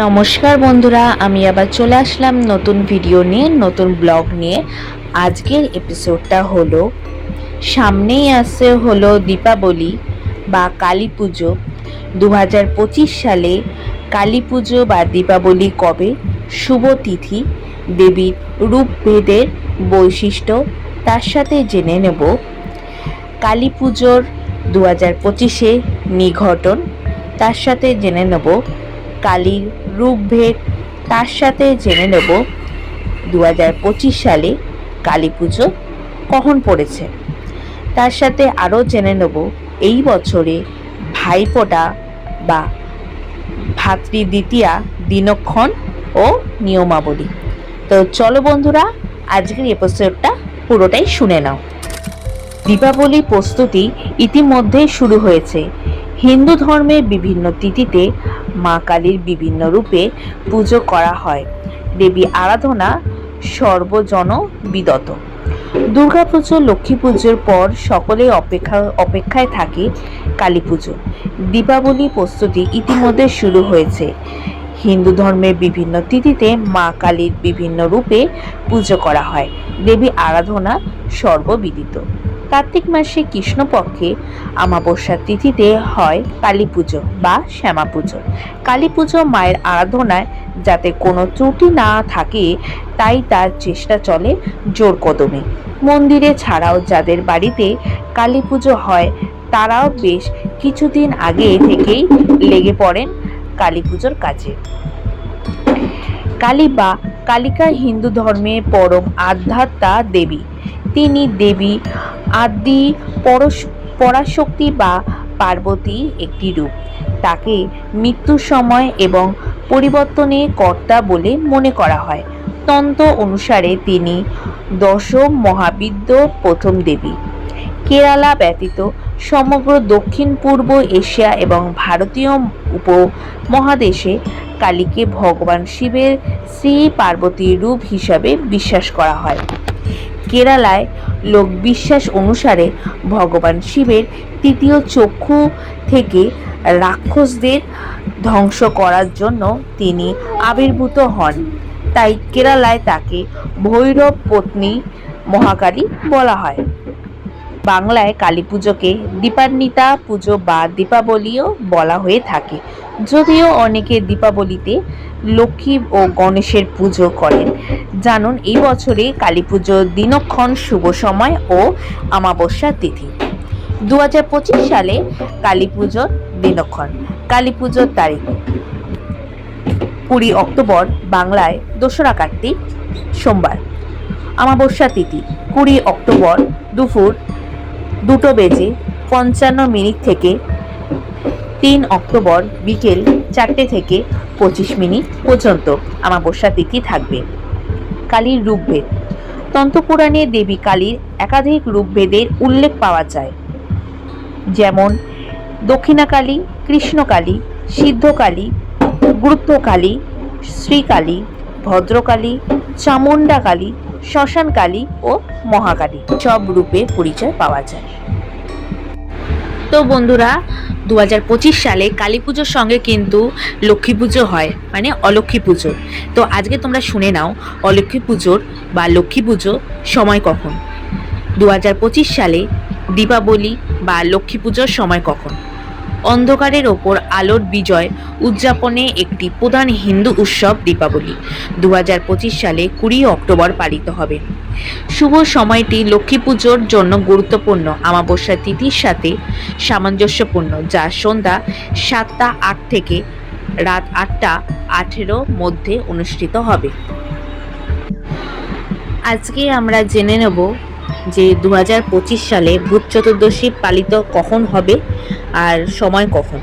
নমস্কার বন্ধুরা, আমি আবার চলে আসলাম নতুন ভিডিও নিয়ে, নতুন ব্লগ নিয়ে। আজকের এপিসোডটা হলো, সামনেই আসছে হলো দীপাবলি বা কালী পুজো। দু হাজার পঁচিশ সালে কালী পুজো বা দীপাবলি কবে? শুভ তিথি দেবীর রূপভেদের বৈশিষ্ট্য, তার সাথে জেনে নেব। কালী পুজোর দু হাজার পঁচিশে নিঘটন, তার সাথে জেনে নেব। কালীর রূপভেদ তার সাথে জেনে নেব দু হাজার পঁচিশ সালে কালী পুজো কখন পড়েছে। তার সাথে আরও জেনে নেব এই বছরে ভাইফোঁটা বা ভাতৃদ্বিতীয়া দিনক্ষণ ও নিয়মাবলী। তো চলো বন্ধুরা, আজকের এপিসোডটা পুরোটাই শুনে নাও। দীপাবলি প্রস্তুতি ইতিমধ্যেই শুরু হয়েছে। হিন্দু ধর্মের বিভিন্ন তিথিতে মা কালীর বিভিন্ন রূপে পুজো করা হয়। দেবী আরাধনা সর্বজন বিদত। দুর্গাপুজো লক্ষ্মী পুজোর পর সকলেই অপেক্ষা, অপেক্ষায় থাকে কালী পুজো। দীপাবলি প্রস্তুতি ইতিমধ্যে শুরু হয়েছে। হিন্দু ধর্মের বিভিন্ন তিথিতে মা কালীর বিভিন্ন রূপে পুজো করা হয়। দেবী আরাধনা সর্ববিদিত। কার্তিক মাসে কৃষ্ণপক্ষে আমাবস্যার তিথিতে হয় কালী পুজো বা শ্যামা পুজো। কালী পুজো মায়ের আরাধনায় যাতে কোনো ত্রুটি না থাকে, তাই তার চেষ্টা চলে জোর কদমে। মন্দিরে ছাড়াও যাদের বাড়িতে কালী পুজো হয়, তারাও বেশ কিছুদিন আগে থেকেই লেগে পড়েন কালী পুজোর কাজে। কালী বা কালিকা হিন্দু ধর্মে পরম আধ্যাত্মা দেবী। তিনি দেবী আদি পরশ, পরাশক্তি বা পার্বতী একটি রূপ। তাকে মৃত্যুর সময় এবং পরিবর্তনে কর্তা বলে মনে করা হয়। তন্ত্র অনুসারে তিনি দশম মহাবিদ্য প্রথম দেবী। কেরালা ব্যতীত সমগ্র দক্ষিণ, পূর্ব এশিয়া এবং ভারতীয় উপমহাদেশে কালীকে ভগবান শিবের শ্রী পার্বতীর রূপ হিসাবে বিশ্বাস করা হয়। কেরালায় লোক বিশ্বাস অনুসারে ভগবান শিবের তৃতীয় চক্ষু থেকে রাক্ষসদের ধ্বংস করার জন্য তিনি আবির্ভূত হন। তাই কেরালায় তাকে ভৈরব পত্নী মহাকালী বলা হয়। বাংলায় কালী পুজোকে দীপান্বিতা পুজো বা দীপাবলিও বলা হয়ে থাকে। যদিও অনেকে দীপাবলিতে লক্ষ্মী ও গণেশের পুজো করেন। জানুন এই বছরে কালী দিনক্ষণ শুভ সময় ও আমাবস্যার তিথি। দু হাজার পঁচিশ সালে কালী পুজোর দিনক্ষণ, কালী পুজোর তারিখ। কুড়ি অক্টোবর বাংলায় দোসরা কার্তিক, সোমবার। আমাবস্যা তিথি, কুড়ি অক্টোবর দুপুর দুটো বেজে পঞ্চান্ন মিনিট থেকে তিন অক্টোবর বিকেল চারটে থেকে পঁচিশ মিনিট পর্যন্ত আমাবস্যা তিথি থাকবে। কালীর রূপভেদ। তন্ত্রপুরাণে দেবী কালীর একাধিক রূপভেদের উল্লেখ পাওয়া যায়। যেমন, দক্ষিণাকালী, কৃষ্ণকালী, সিদ্ধকালী, গুরুত্বকালী, শ্রীকালী, ভদ্রকালী, চামুণ্ডাকালী, শ্মশানকালী ও মহাকালী। সব রূপে পরিচয় পাওয়া যায়। তো বন্ধুরা দু হাজার পঁচিশ সালে কালী পুজোর সঙ্গে কিন্তু লক্ষ্মী পুজো হয় মানে অলক্ষ্মী পুজো। তো আজকে তোমরা শুনে নাও অলক্ষ্মী পুজোর বা লক্ষ্মী পুজো সময় কখন। দু হাজার পঁচিশ সালে দীপাবলি বা লক্ষ্মী পুজোর সময় কখন। অন্ধকারের ওপর আলোর বিজয় উদযাপনে একটি প্রধান হিন্দু উৎসব দীপাবলি। দু হাজার পঁচিশ সালে কুড়ি অক্টোবর পালিত হবে। শুভ সময়টি লক্ষ্মী পুজোর জন্য গুরুত্বপূর্ণ। আমাবস্যা তিথির সাথে সামঞ্জস্যপূর্ণ, যা সন্ধ্যা সাতটা আট থেকে রাত আটটা আঠেরো মধ্যে অনুষ্ঠিত হবে। আজকে আমরা জেনে নেব যে দু হাজার পঁচিশ সালে ভূত চতুর্দশী পালিত কখন হবে আর সময় কখন?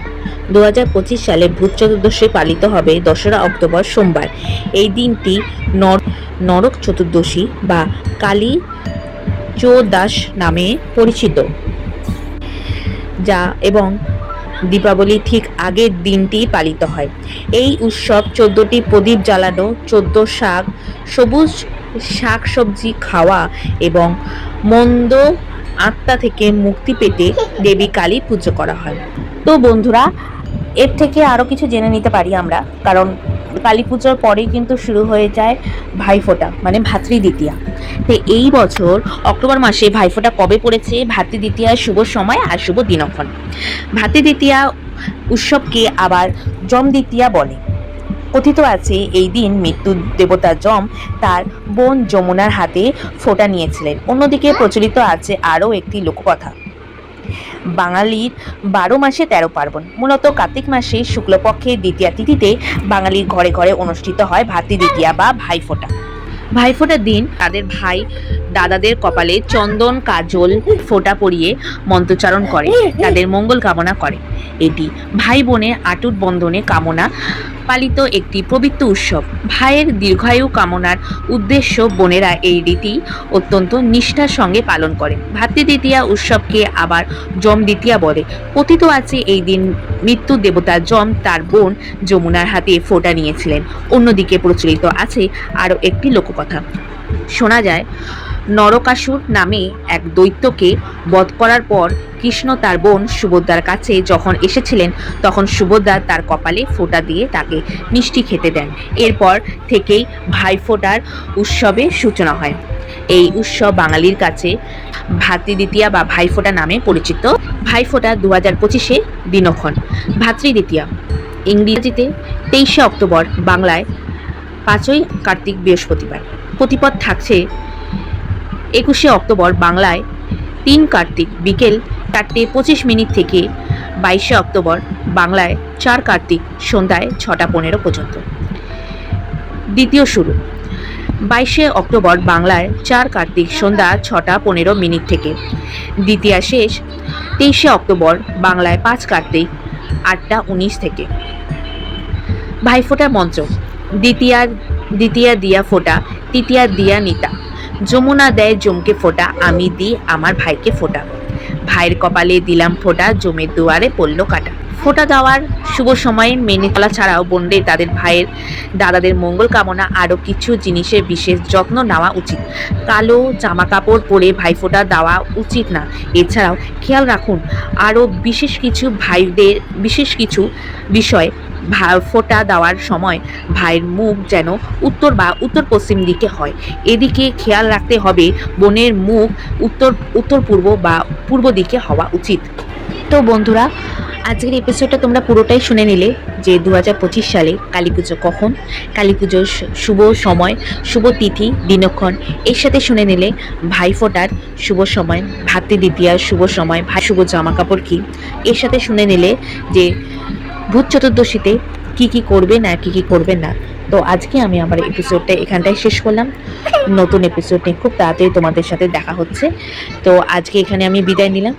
দু হাজার পঁচিশ সালে ভূত চতুর্দশী পালিত হবে দোসরা অক্টোবর সোমবার। এই দিনটি নর নরক চতুর্দশী বা কালী চোদাস নামে পরিচিত, যা এবং দীপাবলি ঠিক আগের দিনটি পালিত হয়। এই উৎসব চোদ্দোটি প্রদীপ জ্বালানো, চোদ্দ শাক, সবুজ শাক সবজি খাওয়া এবং মন্দ আত্মা থেকে মুক্তি পেতে দেবী কালী পুজো করা হয়। তো বন্ধুরা, এর থেকে আরও কিছু জেনে নিতে পারি আমরা, কারণ কালী পুজোর পরেই কিন্তু শুরু হয়ে যায় ভাইফোঁটা মানে ভাতৃ দ্বিতীয়া তো এই বছর অক্টোবর মাসে ভাইফোঁটা কবে পড়েছে? ভাতৃ দ্বিতীয়া শুভ সময় আর শুভ দিনক্ষণ। ভাতৃ দ্বিতীয়া উৎসবকে আবার যম দ্বিতীয়া বলে। কথিত আছে, এই দিন মৃত্যু দেবতা যম তার বোন যমুনার হাতে ফোঁটা নিয়েছিলেন। অন্যদিকে প্রচলিত আছে আরও একটি লোককথা। বাঙালির বারো মাসে তেরো পার্বণ। মূলত কার্তিক মাসে শুক্লপক্ষের দ্বিতীয়া তিথিতে বাঙালির ঘরে ঘরে অনুষ্ঠিত হয় ভাতৃ দ্বিতীয়া বা ভাইফোঁটা। ভাইফোঁটার দিন তাদের ভাই দাদাদের কপালে চন্দন, কাজল, ফোঁটা পরিয়ে মন্ত্রচারণ করে, তাদের মঙ্গল কামনা করে। এটি ভাই বোনের আটুট বন্ধনে কামনা পালিত একটি পবিত্র উৎসব। ভাইয়ের দীর্ঘায়ু কামনার উদ্দেশ্য বোনেরা এই রীতি অত্যন্ত নিষ্ঠার সঙ্গে পালন করে ভাতৃ দ্বিতীয়া উৎসবকে আবার যম দ্বিতীয়া বলে। কথিত আছে, এই দিন মৃত্যু দেবতা যম তার বোন যমুনার হাতে ফোঁটা নিয়েছিলেন। অন্যদিকে প্রচলিত আছে আরও একটি লোককথা। শোনা যায় নরকাসুর নামে এক দৈত্যকে বধ করার পর কৃষ্ণ তার বোন সুভদ্রার কাছে যখন এসেছিলেন, তখন সুভদ্রা তার কপালে ফোঁটা দিয়ে তাকে মিষ্টি খেতে দেন। এরপর থেকেই ভাইফোঁটার উৎসবে সূচনা হয়। এই উৎসব বাঙালির কাছে ভাতৃদ্বিতীয়া বা ভাইফোঁটা নামে পরিচিত। ভাইফোঁটা দু হাজার পঁচিশে দিনক্ষণ। ভাতৃদ্বিতীয়া। ইংরেজিতে তেইশে অক্টোবর, বাংলায় পাঁচই কার্তিক বৃহস্পতিবার। প্রতিপদ থাকছে একুশে অক্টোবর বাংলায় তিন কার্তিক, বিকেল চারটে পঁচিশ মিনিট থেকে বাইশে অক্টোবর বাংলায় চার কার্তিক, সন্ধ্যায় ছটা পনেরো পর্যন্ত। দ্বিতীয় শুরু। বাইশে অক্টোবর বাংলায় চার কার্তিক, সন্ধ্যা ছটা পনেরো মিনিট থেকে। দ্বিতীয় শেষ, তেইশে অক্টোবর বাংলায় পাঁচ কার্তিক, আটটা উনিশ থেকে। ভাইফোঁটা মঞ্চ দ্বিতীয়া দ্বিতীয়া দিয়া ফোঁটা, তৃতীয়া দিয়া নিতা। যমুনা দেয় জমকে ফোটা, আমি দিই আমার ভাইকে ফোটা। ভাইয়ের কপালে দিলাম ফোঁটা জমের দুয়ারে পড়ল কাটা। ফোঁটা দেওয়ার শুভ সময়ে মেনে চলা ছাড়াও বোনদের তাদের ভাইয়ের দাদাদের মঙ্গল কামনা, আরও কিছু জিনিসের বিশেষ যত্ন নেওয়া উচিত। কালো জামা কাপড় পরে ভাইফোঁটা দেওয়া উচিত না। এছাড়াও খেয়াল রাখুন, আরও বিশেষ কিছু ভাইদের, বিশেষ কিছু বিষয় ফোঁটা দেওয়ার সময় ভাইয়ের মুখ যেন উত্তর বা উত্তর পশ্চিম দিকে হয়। এদিকে খেয়াল রাখতে হবে, বোনের মুখ উত্তর উত্তর পূর্ব বা পূর্ব দিকে হওয়া উচিত। তো বন্ধুরা, আজকের এপিসোডটা তোমরা পুরোটাই শুনে নিলে যে দু হাজার পঁচিশ সালে কালী পুজো কখন? কালী পুজোর শুভ সময়, শুভ তিথি, দিনক্ষণ, এর সাথে শুনে নিলে ভাইফোঁটার শুভ সময়, ভাতৃ দ্বিতীয়ার শুভ সময়, ভাই শুভ জামা কাপড় কী? এর সাথে শুনে নিলে যে ভূত চতুর্দশীতে কি কি করবেন আর কি কি করবেন না। তো আজকে আমি আমার এপিসোডটা এখানটায় শেষ করলাম। নতুন এপিসোড নিয়ে খুব তাড়াতাড়ি তোমাদের সাথে দেখা হচ্ছে। তো আজকে এখানে আমি বিদায় নিলাম।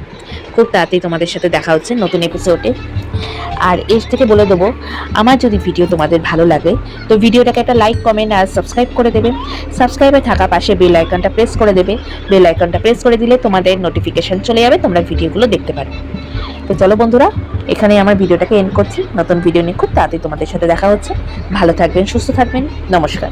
খুব তাড়াতাড়ি তোমাদের সাথে দেখা হচ্ছে নতুন এপিসোডে আর এর থেকে বলে দেবো, আমার যদি ভিডিও তোমাদের ভালো লাগে, তো ভিডিওটাকে একটা লাইক কমেন্ট আর সাবস্ক্রাইব করে দেবে। সাবস্ক্রাইবে থাকা পাশে বেল আইকনটা প্রেস করে দেবে। বেল আইকনটা প্রেস করে দিলে তোমাদের নোটিফিকেশন চলে যাবে, তোমরা ভিডিওগুলো দেখতে পারবে। তো চলো বন্ধুরা এখানে আমার ভিডিওটাকে এন্ড করছি। নতুন ভিডিও নিয়ে খুব তাড়াতাড়ি তোমাদের সাথে দেখা হচ্ছে। ভালো থাকবেন, সুস্থ থাকবেন। নমস্কার।